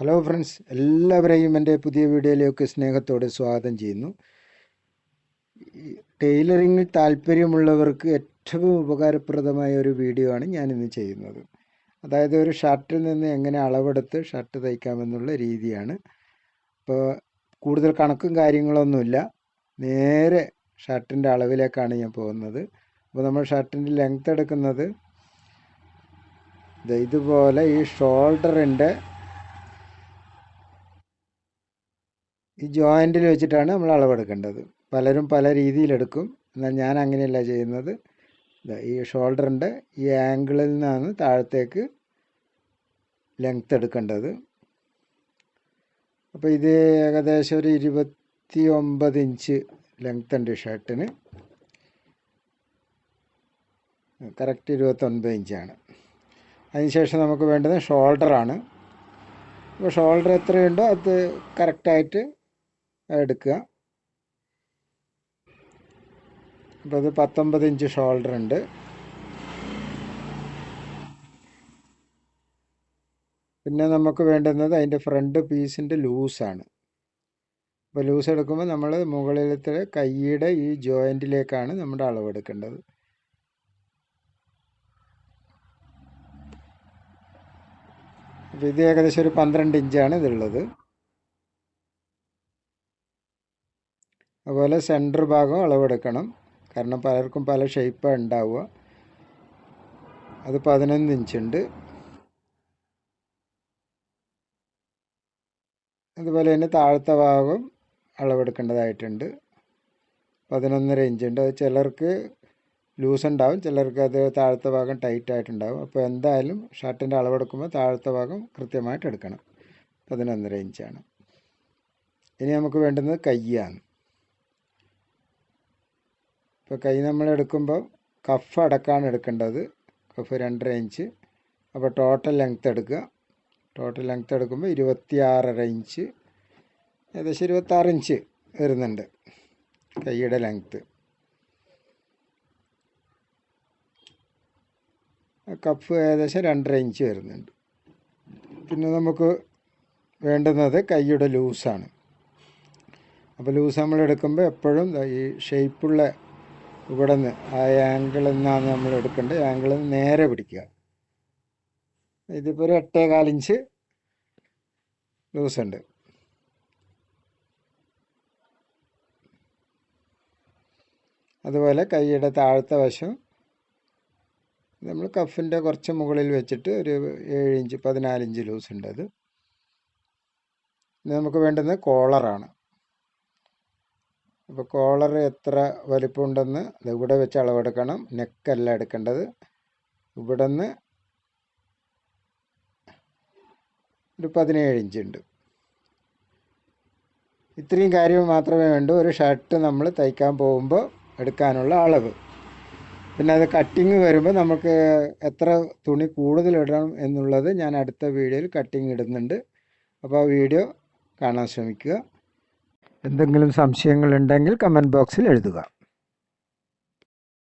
Hello friends എല്ലാവരെയും എന്റെ പുതിയ വീഡിയോയിലേക്ക് സ്നേഹത്തോടെ സ്വാഗതം ചെയ്യുന്നു. ടൈലറിങ്ങിൽ താല്പര്യമുള്ളവർക്ക് ഏറ്റവും ഉപകാരപ്രദമായ ഒരു വീഡിയോ ആണ് ഞാനിന്ന് ചെയ്യുന്നത്. അതായത് ഒരു ഷർട്ടിൽ നിന്ന് എങ്ങനെ അളവെടുത്ത് ഷർട്ട് തയ്ക്കാമെന്നുള്ള രീതിയാണ്. അപ്പോൾ കൂടുതൽ കണക്കും കാര്യങ്ങളൊന്നുമില്ല. നേരെ ഷർട്ടിന്റെ അളവിലേക്കാണ് ഞാൻ പോകുന്നത്. അപ്പോൾ നമ്മൾ ഷർട്ടിന്റെ ലെങ്ത് എടുക്കുന്നത്. ഇതുപോലെ ഈ ഷോൾഡറിന്റെ ഈ ജോയിന്റിൽ വെച്ചിട്ടാണ് നമ്മൾ അളവെടുക്കേണ്ടത്. പലരും പല രീതിയിലെടുക്കും. എന്നാൽ ഞാൻ അങ്ങനെയല്ല ചെയ്യുന്നത്. ഈ ഷോൾഡറിന്റെ ഈ ആംഗിളിൽ നിന്നാണ് താഴത്തേക്ക് ലെങ്ത് എടുക്കേണ്ടത്. അപ്പോൾ ഇത് ഏകദേശം ഒരു ഇരുപത്തി ഒമ്പത് ഇഞ്ച് ലെങ്ത് ഉണ്ട് ഷർട്ടിന്. കറക്റ്റ് ഇരുപത്തൊൻപത് ഇഞ്ചാണ് അതിനുശേഷം നമുക്ക് വേണ്ടത് ഷോൾഡറാണ് അപ്പോൾ ഷോൾഡർ എത്രയുണ്ടോ അത് കറക്റ്റായിട്ട് എടുക്കുക. അപ്പോൾ അത് പത്തൊമ്പത് ഇഞ്ച് ഷോൾഡർ ഉണ്ട്. പിന്നെ നമുക്ക് വേണ്ടുന്നത് അതിന്റെ ഫ്രണ്ട് പീസിന്റെ ലൂസാണ്. അപ്പോൾ ലൂസ് എടുക്കുമ്പോൾ നമ്മൾ മുകളിലത്തെ കൈയുടെ ഈ ജോയിന്റിലേക്കാണ് നമ്മുടെ അളവെടുക്കേണ്ടത് അപ്പോൾ ഇത് ഏകദേശം ഒരു പന്ത്രണ്ട് ഇഞ്ചാണ് ഇതുള്ളത് അതുപോലെ സെന്റർ ഭാഗം അളവെടുക്കണം. കാരണം പലർക്കും പല ഷേപ്പാണ് ഉണ്ടാവുക. അത് പതിനൊന്ന് ഇഞ്ചുണ്ട് അതുപോലെ തന്നെ താഴത്തെ ഭാഗം അളവെടുക്കേണ്ടതായിട്ടുണ്ട്. പതിനൊന്നര ഇഞ്ചുണ്ട് അത് ചിലർക്ക് ലൂസ് ഉണ്ടാവും. ചിലർക്ക് അത് താഴത്തെ ഭാഗം ടൈറ്റ് ആയിട്ടുണ്ടാവും. അപ്പോൾ എന്തായാലും ഷർട്ടിന്റെ അളവെടുക്കുമ്പോൾ താഴത്തെ ഭാഗം കൃത്യമായിട്ട് എടുക്കണം. പതിനൊന്നര ഇഞ്ചാണ് ഇനി നമുക്ക് വേണ്ടുന്നത് കയ്യാണ്. ഇപ്പോൾ കൈ നമ്മൾ എടുക്കുമ്പോൾ കഫ് അടക്കാണ് എടുക്കേണ്ടത്. കഫ് രണ്ടര ഇഞ്ച് അപ്പോൾ ടോട്ടൽ ലെങ്ത്ത് എടുക്കുക. ടോട്ടൽ ലെങ്ത്ത് എടുക്കുമ്പോൾ ഇരുപത്തിയാറര ഇഞ്ച് ഏകദേശം ഇരുപത്താറ് ഇഞ്ച് വരുന്നുണ്ട് കൈയുടെ ലെങ്ത്ത് കഫ് ഏകദേശം രണ്ടര ഇഞ്ച് വരുന്നുണ്ട്. പിന്നെ നമുക്ക് വേണ്ടുന്നത് കൈയുടെ ലൂസാണ് അപ്പോൾ ലൂസ് നമ്മൾ എടുക്കുമ്പോൾ എപ്പോഴും ഈ ഷേപ്പുള്ള ഇവിടെ നിന്ന് ആ ആംഗിളിൽ നിന്നാണ് നമ്മൾ എടുക്കേണ്ടത്. ആംഗിളിൽ നിന്ന് നേരെ പിടിക്കുക. ഇതിപ്പോൾ ഒരു എട്ടേ കാലിഞ്ച് ലൂസ് ഉണ്ട്. അതുപോലെ കൈയുടെ താഴത്തെ വശം നമ്മൾ കഫിന്റെ കുറച്ച് മുകളിൽ വെച്ചിട്ട് ഒരു ഏഴ് ഇഞ്ച് പതിനാല് ഇഞ്ച് ലൂസ് ഉണ്ട് അത്. നമുക്ക് വേണ്ടുന്നത് കോളറാണ്. അപ്പോൾ കോളർ എത്ര വലിപ്പമുണ്ടെന്ന് ഇവിടെ വെച്ച് അളവെടുക്കണം. നെക്കല്ല എടുക്കേണ്ടത്. ഇവിടെ നിന്ന് ഒരു പതിനേഴ് ഇഞ്ച് ഉണ്ട്. ഇത്രയും കാര്യം മാത്രമേ വേണ്ടൂ. ഒരു ഷർട്ട് നമ്മൾ തയ്ക്കാൻ പോകുമ്പോൾ എടുക്കാനുള്ള അളവ്. പിന്നെ അത് കട്ടിങ് വരുമ്പോൾ നമുക്ക് എത്ര തുണി കൂടുതൽ ഇടണം എന്നുള്ളത് ഞാൻ അടുത്ത വീഡിയോയിൽ കട്ടിങ് ഇടുന്നുണ്ട്. അപ്പോൾ ആ വീഡിയോ കാണാൻ ശ്രമിക്കുക. എന്തെങ്കിലും സംശയങ്ങളുണ്ടെങ്കിൽ കമന്റ് ബോക്സിൽ എഴുതുക.